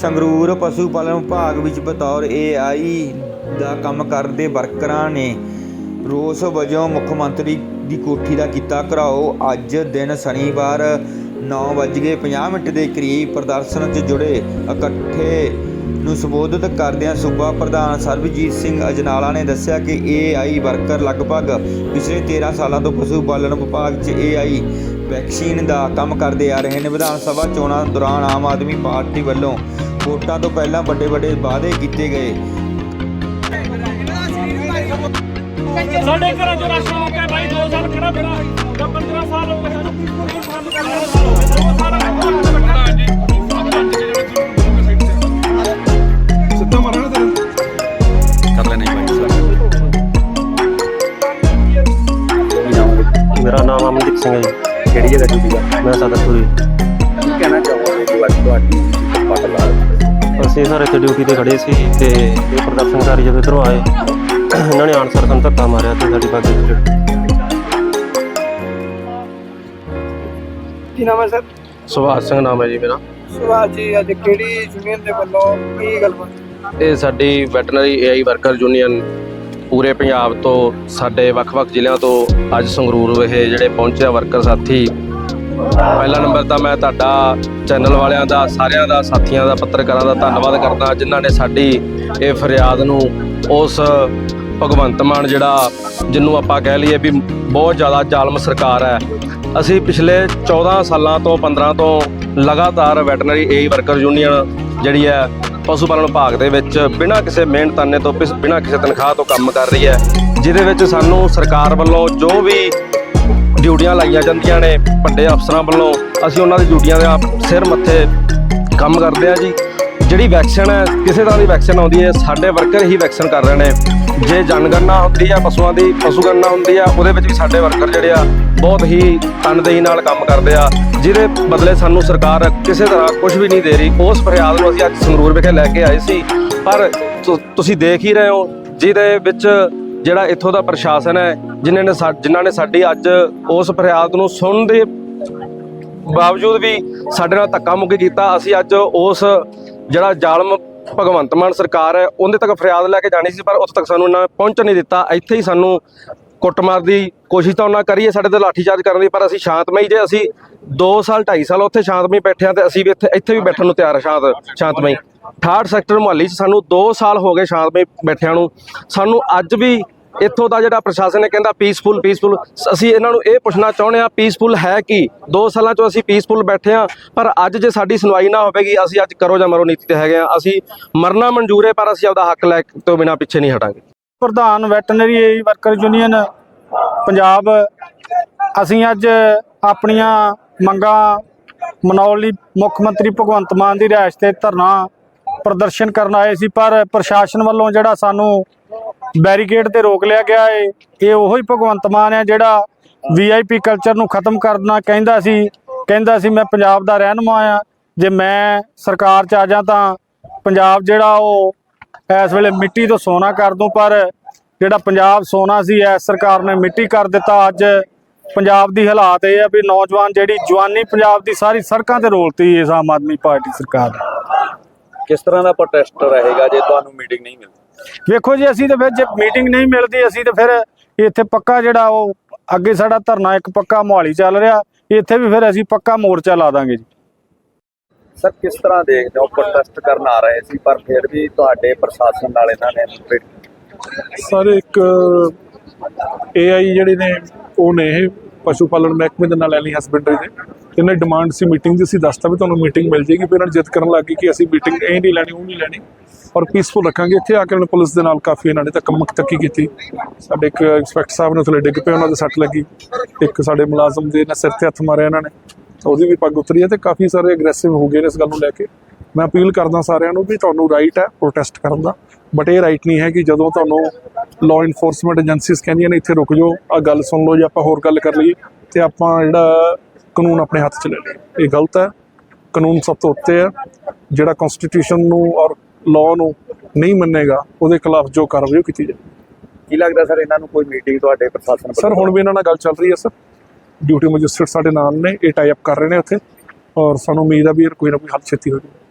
ਸੰਗਰੂਰ ਪਸ਼ੂ ਪਾਲਣ ਵਿਭਾਗ ਵਿੱਚ ਬਤੌਰ ਏਆਈ ਦਾ ਕੰਮ ਕਰਦੇ ਵਰਕਰਾਂ ਨੇ ਰੋਸ ਵਜੋਂ ਮੁੱਖ ਮੰਤਰੀ ਦੀ ਕੋਠੀ ਦਾ ਕੀਤਾ ਘਰਾਓ। ਅੱਜ ਦਿਨ ਸ਼ਨੀਵਾਰ 9:50 ਮਿੰਟ ਦੇ ਕਰੀਬ ਪ੍ਰਦਰਸ਼ਨ 'ਚ ਜੁੜੇ ਇਕੱਠੇ ਨੂੰ ਸੰਬੋਧਿਤ ਕਰਦਿਆਂ ਸੂਬਾ ਪ੍ਰਧਾਨ ਸਰਬਜੀਤ ਸਿੰਘ ਅਜਨਾਲਾ ਨੇ ਦੱਸਿਆ ਕਿ ਏਆਈ ਵਰਕਰ ਲਗਭਗ ਪਿਛਲੇ 13 ਸਾਲਾਂ ਤੋਂ ਪਸ਼ੂ ਪਾਲਣ ਵਿਭਾਗ 'ਚ ਏਆਈ ਵੈਕਸੀਨ ਦਾ ਕੰਮ ਕਰਦੇ ਆ ਰਹੇ ਨੇ। ਵਿਧਾਨ ਸਭਾ ਚੋਣਾਂ ਦੌਰਾਨ ਆਮ ਆਦਮੀ ਪਾਰਟੀ ਵੱਲੋਂ ਵੋਟਾਂ ਤੋਂ ਪਹਿਲਾਂ ਵੱਡੇ ਵੱਡੇ ਵਾਅਦੇ ਕੀਤੇ ਗਏ। ਸਾਡੇ ਘਰਾਂ ਚੋਂ ਰਾਸ਼ਨ ਮੁੱਕਿਆ ਭਾਈ 2 ਸਾਲ ਖੜਾ ਮੇਰਾ 15 ਸਾਲ ਹੋ ਗਏ ਸਾਨੂੰ। ਕੋਈ ਕੰਮ ਕਰਨ ਸਾਰਾ ਮੇਰਾ ਨਾਮ ਅਮਨਦੀਪ ਸਿੰਘ ਹੈ ਜੀ। ਕਿਹੜੀ ਜਗ੍ਹਾ ਡਿਊਟੀ ਦਾ ਮੈਂ ਸਦਰਪੁਰੀ ਕੀ ਕਹਿਣਾ ਚਾਹੋਗੇ ਜੋ ਅੱਜ ਤੁਹਾਡੀ ਪੱਟ ਲਾ ਅਸੀਂ ਸਰ ਇੱਥੇ ਡਿਊਟੀ ਤੇ ਖੜੇ ਸੀ ਤੇ ਇਹ ਪ੍ਰਦਰਸ਼ਨਕਾਰੀ ਜਦੋਂ ਇੱਧਰੋਂ ਆਏ ਇਹਨਾਂ ਨੇ ਆਨਸਰ ਸਾਨੂੰ ਧੱਕਾ ਮਾਰਿਆ ਤੇ ਸਾਡੀ ਬਾਗੀ ਕੀ ਨਾਮ ਹੈ ਸਰ? ਸੁਭਾਸ਼ ਸਿੰਘ ਨਾਮ ਹੈ ਜੀ ਮੇਰਾ। ਸੁਭਾਸ਼ ਜੀ ਅੱਜ ਕਿਹੜੀ ਯੂਨੀਅਨ ਦੇ ਵੱਲੋਂ ਕੀ ਗੱਲਬਾਤ? ਇਹ ਸਾਡੀ ਵੈਟਰਨਰੀ ਏਆਈ ਵਰਕਰ ਯੂਨੀਅਨ ਪੂਰੇ ਪੰਜਾਬ ਤੋਂ, ਸਾਡੇ ਵੱਖ-ਵੱਖ ਜ਼ਿਲ੍ਹਿਆਂ ਤੋਂ ਅੱਜ ਸੰਗਰੂਰ ਵਿਖੇ ਜਿਹੜੇ ਪਹੁੰਚਿਆ ਵਰਕਰ ਸਾਥੀ। ਪਹਿਲਾ ਨੰਬਰ ਤਾਂ ਮੈਂ ਤੁਹਾਡਾ ਚੈਨਲ ਵਾਲਿਆਂ ਦਾ, ਸਾਰਿਆਂ ਦਾ, ਸਾਥੀਆਂ ਦਾ, ਪੱਤਰਕਾਰਾਂ ਦਾ ਧੰਨਵਾਦ ਕਰਦਾ, ਜਿਨ੍ਹਾਂ ਨੇ ਸਾਡੀ ਇਹ ਫਰਿਆਦ ਨੂੰ ਉਸ ਭਗਵੰਤ ਮਾਨ ਜਿਹੜਾ, ਜਿਹਨੂੰ ਆਪਾਂ ਕਹਿ ਲਈਏ ਵੀ ਬਹੁਤ ਜ਼ਿਆਦਾ ਜ਼ਾਲਮ ਸਰਕਾਰ ਹੈ। ਅਸੀਂ ਪਿਛਲੇ 14 ਸਾਲਾਂ ਤੋਂ 15 ਤੋਂ ਲਗਾਤਾਰ ਵੈਟਰਨਰੀ ਏਈ ਵਰਕਰ ਯੂਨੀਅਨ ਜਿਹੜੀ ਹੈ ਪਸ਼ੂ ਪਾਲਣ ਵਿਭਾਗ ਦੇ ਵਿੱਚ ਬਿਨਾਂ ਕਿਸੇ ਮਿਹਨਤਾਨੇ ਤੋਂ ਬਿਸ- ਬਿਨਾਂ ਕਿਸੇ ਤਨਖਾਹ ਤੋਂ ਕੰਮ ਕਰ ਰਹੀ ਹੈ, ਜਿਹਦੇ ਵਿੱਚ ਸਾਨੂੰ ਸਰਕਾਰ ਵੱਲੋਂ ਜੋ ਵੀ ਡਿਊਟੀਆਂ ਲਾਈਆਂ ਜਾਂਦੀਆਂ ਨੇ, ਵੱਡੇ ਅਫਸਰਾਂ ਵੱਲੋਂ, ਅਸੀਂ ਉਹਨਾਂ ਦੀ ਡਿਊਟੀਆਂ ਦੇ ਆਪ ਸਿਰ ਮੱਥੇ ਕੰਮ ਕਰਦੇ ਆ ਜੀ। ਜਿਹੜੀ ਵੈਕਸੀਨ ਹੈ, ਕਿਸੇ ਤਰ੍ਹਾਂ ਦੀ ਵੈਕਸੀਨ ਆਉਂਦੀ ਹੈ, ਸਾਡੇ ਵਰਕਰ ਹੀ ਵੈਕਸੀਨ ਕਰ ਰਹੇ ਨੇ। ਜੇ ਜਨਗਣਨਾ ਹੁੰਦੀ ਆ ਪਸ਼ੂਆਂ ਦੀ, ਪਸ਼ੂ ਗਣਨਾ ਹੁੰਦੀ ਆ ਉਹਦੇ ਵਿੱਚ ਵੀ ਸਾਡੇ ਵਰਕਰ ਜਿਹੜੇ ਆ ਬਹੁਤ ਹੀ ਤਨਦੇਹੀ ਨਾਲ ਕੰਮ ਕਰਦੇ ਆ, ਜਿਹਦੇ ਬਦਲੇ ਸਾਨੂੰ ਸਰਕਾਰ ਕਿਸੇ ਤਰ੍ਹਾਂ ਕੁਝ ਵੀ ਨਹੀਂ ਦੇ ਰਹੀ। ਉਸ ਫਰਿਆਦ ਨੂੰ ਅਸੀਂ ਅੱਜ ਸੰਗਰੂਰ ਵਿਖੇ ਲੈ ਕੇ ਆਏ ਸੀ। ਪਰ ਤੁਸੀਂ ਦੇਖ ਹੀ ਰਹੇ ਹੋ, ਜਿਹਦੇ ਵਿੱਚ ਜਿਹੜਾ ਇੱਥੋਂ ਦਾ ਪ੍ਰਸ਼ਾਸਨ ਹੈ, ਜਿਨ੍ਹਾਂ ਨੇ ਸਾ- ਜਿਨ੍ਹਾਂ ਨੇ ਸਾਡੀ ਅੱਜ ਉਸ ਫਰਿਆਦ ਨੂੰ ਸੁਣਨ ਦੇ ਬਾਵਜੂਦ ਵੀ ਸਾਡੇ ਨਾਲ ਧੱਕਾ ਮੁੱਕੀ ਕੀਤਾ, ਅਸੀਂ ਅੱਜ ਉਸ ਜਿਹੜਾ ਜ਼ਾਲਮ ਭਗਵੰਤ ਮਾਨ ਸਰਕਾਰ ਹੈ, ਉਹਦੇ ਤੱਕ ਫਰਿਆਦ ਲੈ ਕੇ ਜਾਣੀ ਸੀ, ਪਰ ਉੱਥੇ ਤੱਕ ਸਾਨੂੰ ਉਹਨਾਂ ਨੇ ਪਹੁੰਚਣ ਨਹੀਂ ਦਿੱਤਾ। ਇੱਥੇ ਹੀ ਸਾਨੂੰ ਕੁੱਟਮਾਰ ਦੀ ਕੋਸ਼ਿਸ਼ ਤਾਂ ਉਹਨਾਂ ਕਰੀਏ ਸਾਡੇ ਤੇ ਲਾਠੀਚਾਰਜ ਕਰਨ ਦੀ, ਪਰ ਅਸੀਂ ਸ਼ਾਂਤਮਈ ਜੇ ਅਸੀਂ 2 ਸਾਲ 2.5 ਸਾਲ ਉੱਥੇ ਸ਼ਾਂਤਮਈ ਬੈਠੇ ਹਾਂ ਤੇ ਅਸੀਂ ਵੀ ਇੱਥੇ ਇੱਥੇ ਵੀ ਬੈਠਣ ਨੂੰ ਤਿਆਰ ਹਾਂ, ਸ਼ਾਂਤ ਸ਼ਾਂਤਮਈ। 68 ਸੈਕਟਰ ਮੁਹੱਲੀ 'ਚ ਸਾਨੂੰ 2 ਸਾਲ ਹੋ ਗਏ ਸ਼ਾਂਤਮਈ ਬੈਠਿਆਂ ਨੂੰ। ਸਾਨੂੰ ਅੱਜ ਵੀ ਇੱਥੋਂ ਦਾ ਜਿਹੜਾ ਪ੍ਰਸ਼ਾਸਨ ਨੇ ਕਹਿੰਦਾ ਪੀਸਫੁਲ ਪੀਸਫੁਲ ਅਸੀਂ ਇਹਨਾਂ ਨੂੰ ਇਹ ਪੁੱਛਣਾ ਚਾਹੁੰਦੇ ਆ ਪੀਸਫੁਲ ਹੈ ਕੀ? 2 ਸਾਲਾਂ ਤੋਂ ਅਸੀਂ ਪੀਸਫੁਲ ਬੈਠੇ ਆ ਪਰ ਅੱਜ ਜੇ ਸਾਡੀ ਸੁਣਵਾਈ ਨਾ ਹੋਵੇਗੀ, ਅਸੀਂ ਅੱਜ ਕਰੋ ਜਾਂ ਮਰੋ ਨੀਤੀ ਤੇ ਹੈਗੇ ਆ ਅਸੀਂ ਮਰਨਾ ਮਨਜ਼ੂਰ ਹੈ, ਪਰ ਅਸੀਂ ਆਪਦਾ ਹੱਕ ਲੈ ਕੇ ਤੋਂ ਬਿਨਾਂ ਪਿੱਛੇ ਨਹੀਂ ਹਟਾਂਗੇ। ਪ੍ਰਧਾਨ ਵੈਟਰਨਰੀ ਏਈ ਵਰਕਰ ਯੂਨੀਅਨ ਪੰਜਾਬ, ਅਸੀਂ ਅੱਜ ਆਪਣੀਆਂ ਮੰਗਾਂ ਮਨਾਉਣ ਲਈ ਮੁੱਖ ਮੰਤਰੀ ਭਗਵੰਤ ਮਾਨ ਦੀ ਰਿਹਾਇਸ਼ ਤੇ ਧਰਨਾ ਪ੍ਰਦਰਸ਼ਨ ਕਰਨ ਆਏ ਸੀ, ਪਰ ਪ੍ਰਸ਼ਾਸਨ ਵੱਲੋਂ ਜਿਹੜਾ ਸਾਨੂੰ ਬੈਰੀਕੇਡ ਤੇ ਰੋਕ ਲਿਆ ਗਿਆ ਏ, ਇਹ ਉਹੋ ਹੀ ਭਗਵੰਤ ਮਾਨ ਹੈ ਜਿਹੜਾ ਵੀਆਈਪੀ ਕਲਚਰ ਨੂੰ ਖਤਮ ਕਰਨਾ ਕਹਿੰਦਾ ਸੀ ਕਹਿੰਦਾ ਸੀ ਮੈਂ ਪੰਜਾਬ ਦਾ ਰਹਿਨੁਮਾ ਆ ਜੇ ਮੈਂ ਸਰਕਾਰ 'ਚ ਆ ਜਾ ਤਾਂ ਪੰਜਾਬ ਜਿਹੜਾ ਉਹ ਇਸ ਵੇਲੇ ਮਿੱਟੀ ਤੋਂ ਸੋਨਾ ਕਰ ਦੂੰ ਪਰ ਜਿਹੜਾ ਪੰਜਾਬ ਸੋਨਾ ਸੀ ਐਸ ਸਰਕਾਰ ਨੇ ਮਿੱਟੀ ਕਰ ਦਿੱਤਾ। ਅੱਜ ਪੰਜਾਬ ਦੀ ਹਾਲਾਤ ਇਹ ਆ ਵੀ ਨੌਜਵਾਨ ਜਿਹੜੀ ਜਵਾਨੀ ਪੰਜਾਬ ਦੀ ਸਾਰੀ ਸੜਕਾਂ ਤੇ ਰੋਲਤੀ ਇਸ ਆਮ ਆਦਮੀ ਪਾਰਟੀ ਸਰਕਾਰ ਕਿਸ ਤਰ੍ਹਾਂ ਦਾ ਪ੍ਰੋਟੈਸਟ ਰਹੇਗਾ ਜੇ ਤੁਹਾਨੂੰ ਮੀਟਿੰਗ ਨਹੀਂ ਮਿਲਦੀ? ਵੇਖੋ ਜੀ ਅਸੀਂ ਤਾਂ ਫਿਰ ਜੇ ਮੀਟਿੰਗ ਨਹੀਂ ਮਿਲਦੀ ਅਸੀਂ ਤਾਂ ਫਿਰ ਇੱਥੇ ਪੱਕਾ ਜਿਹੜਾ ਉਹ ਅੱਗੇ ਸਾਡਾ ਧਰਨਾ ਇੱਕ ਪੱਕਾ ਮੋਹਾਲੀ ਚੱਲ ਰਿਹਾ। ਇੱਥੇ ਵੀ ਫਿਰ ਅਸੀਂ ਪੱਕਾ ਮੋਰਚਾ ਲਾ ਦਾਂਗੇ ਜੀ। ਸਰ, ਕਿਸ ਤਰ੍ਹਾਂ ਦੇਖਦੇ ਹੋ? ਪ੍ਰੋਟੈਸਟ ਕਰਨ ਆ ਰਹੇ ਸੀ, ਪਰ ਫਿਰ ਵੀ ਤੁਹਾਡੇ ਪ੍ਰਸ਼ਾਸਨ ਨਾਲ ਇਹਨਾਂ ਨੇ ਸਰ, ਇੱਕ ਏਆਈ ਜਿਹੜੇ ਨੇ, ਉਹ ਨੇ ਇਹ ਪਸ਼ੂ ਪਾਲਣ ਮਹਿਕਮੇ ਦੇ ਨਾਲ ਐਨੀ ਹਸਬੈਂਡਰੀ ਦੇ। ਇਹਨਾਂ ਦੀ ਡਿਮਾਂਡ ਸੀ ਮੀਟਿੰਗ ਦੀ, ਅਸੀਂ ਦੱਸਤਾ ਵੀ ਤੁਹਾਨੂੰ ਮੀਟਿੰਗ ਮਿਲ ਜੇਗੀ ਫਿਰ ਇਹਨਾਂ ਜਿੱਦ ਕਰਨ ਲੱਗ ਗਈ ਕਿ ਅਸੀਂ ਮੀਟਿੰਗ ਇਹ ਨਹੀਂ ਲੈਣੀ, ਉਹ ਨਹੀਂ ਲੈਣੀ। ਔਰ ਪੀਸਫੁਲ ਰੱਖਾਂਗੇ। ਇੱਥੇ ਆ ਕੇ ਉਹਨਾਂ ਪੁਲਿਸ ਦੇ ਨਾਲ ਕਾਫੀ ਇਹਨਾਂ ਨੇ ਧੱਕਾ ਮੁੱਕੀ ਕੀਤੀ। ਸਾਡੇ ਇੱਕ ਇੰਸਪੈਕਟਰ ਸਾਹਿਬ ਨੇ ਥੱਲੇ ਡਿੱਗ ਪਏ, ਉਹਨਾਂ ਦੇ ਸੱਟ ਲੱਗੀ। ਇੱਕ ਸਾਡੇ ਮੁਲਾਜ਼ਮ ਦੇ ਨੇ ਸਿਰ ਤੇ ਹੱਥ ਮਾਰਿਆ ਇਹਨਾਂ ਨੇ। ਉਹਦੀ ਵੀ ਪੱਗ ਉਤਰੀ ਹੈ ਤੇ ਕਾਫੀ ਸਾਰੇ ਅਗਰੈਸਿਵ ਹੋ ਗਏ ਨੇ ਇਸ ਗੱਲ ਨੂੰ ਲੈ ਕੇ। ਮੈਂ ਅਪੀਲ ਕਰਦਾ ਸਾਰਿਆਂ ਨੂੰ ਵੀ ਤੁਹਾਨੂੰ ਰਾਈਟ ਹੈ ਪ੍ਰੋਟੈਸਟ ਕਰਨ ਦਾ। ਬਟ ਇਹ ਰਾਈਟ ਨਹੀਂ ਹੈ ਕਿ ਜਦੋਂ ਤੁਹਾਨੂੰ ਲਾਅ ਇਨਫੋਰਸਮੈਂਟ ਏਜੰਸੀਜ਼ ਕਹਿੰਦੀਆਂ ਨੇ ਇੱਥੇ ਰੁਕ ਜਾਓ ਆ ਗੱਲ ਸੁਣ ਲਓ ਜਾਂ ਆਪਾਂ ਹੋਰ ਗੱਲ ਕਰ ਲਈਏ ਤੇ ਆਪਾਂ ਜਿਹੜਾ ਕਾਨੂੰਨ ਆਪਣੇ ਹੱਥ 'ਚ ਲੈ ਲਈਏ। ਇਹ ਗਲਤ ਹੈ ਕਾਨੂੰਨ ਸਭ ਤੋਂ ਉੱਤੇ ਹੈ। ਜਿਹੜਾ ਕਨਸਟੀਟਿਊਸ਼ਨ ਨੂੰ ਔਰ ਲਾਅ ਨੂੰ ਨਹੀਂ ਮੰਨੇਗਾ ਉਹਦੇ ਖਿਲਾਫ ਜੋ ਕਾਰਵਾਈ ਕੀਤੀ ਜਾਏ ਕੀ ਲੱਗਦਾ ਸਰ ਇਹਨਾਂ ਨੂੰ ਕੋਈ ਮੀਟਿੰਗ ਤੁਹਾਡੇ ਪ੍ਰਸ਼ਾਸਨ ਸਰ ਹੁਣ ਵੀ ਇਹਨਾਂ ਨਾਲ ਗੱਲ ਚੱਲ ਰਹੀ ਹੈ ਸਰ। ਡਿਊਟੀ ਮੈਜਿਸਟਰੇਟ ਸਾਡੇ ਨਾਲ ਨੇ, ਇਹ ਟਾਈ ਅਪ ਕਰ ਰਹੇ ਨੇ ਉੱਥੇ। ਔਰ ਸਾਨੂੰ ਉਮੀਦ ਆ ਵੀ ਇਹ ਕੋਈ ਨਾ ਕੋਈ ਹੱਲ ਛੇਤੀ ਹੋ ਜਾਵੇ